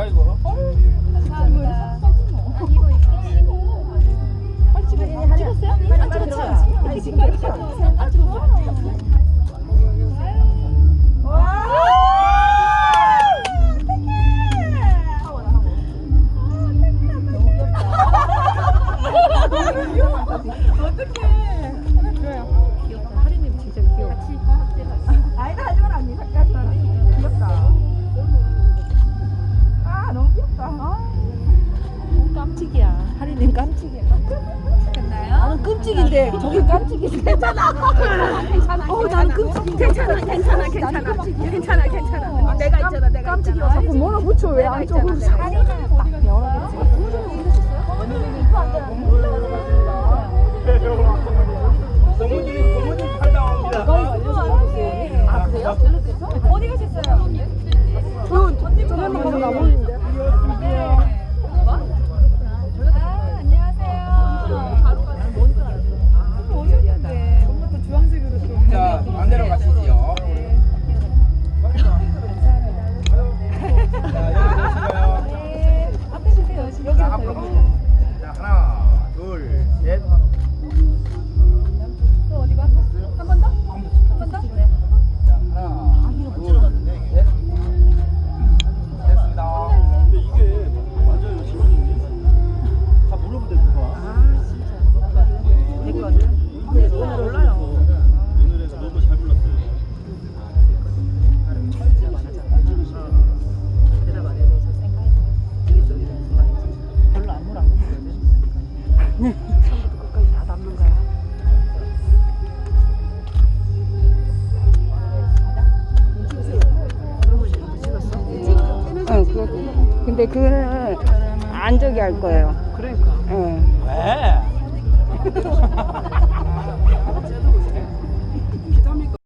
아니야 이거? 감사합니다. 찍었어요? 안 찍었죠? 아니 지금 찍었죠? 님 깜찍이야. 됐나요? 나는 끔찍인데 저기 깜찍이 괜찮아. 괜찮아. 어, 나는 끔찍이 괜찮아 괜찮아 괜찮아 괜찮아 괜찮아. 내가 있잖아 내가 깜찍이가 있잖아. 자꾸 뭐라 붙여 왜 내가 안쪽으로 있잖아, 싹 내가 있잖아. 딱 열어야지. 고모님 옵니다. 아 그래요? 어디 가셨어요? 근데 그거는 안 저기 할 거예요. 그러니까. 응. 왜?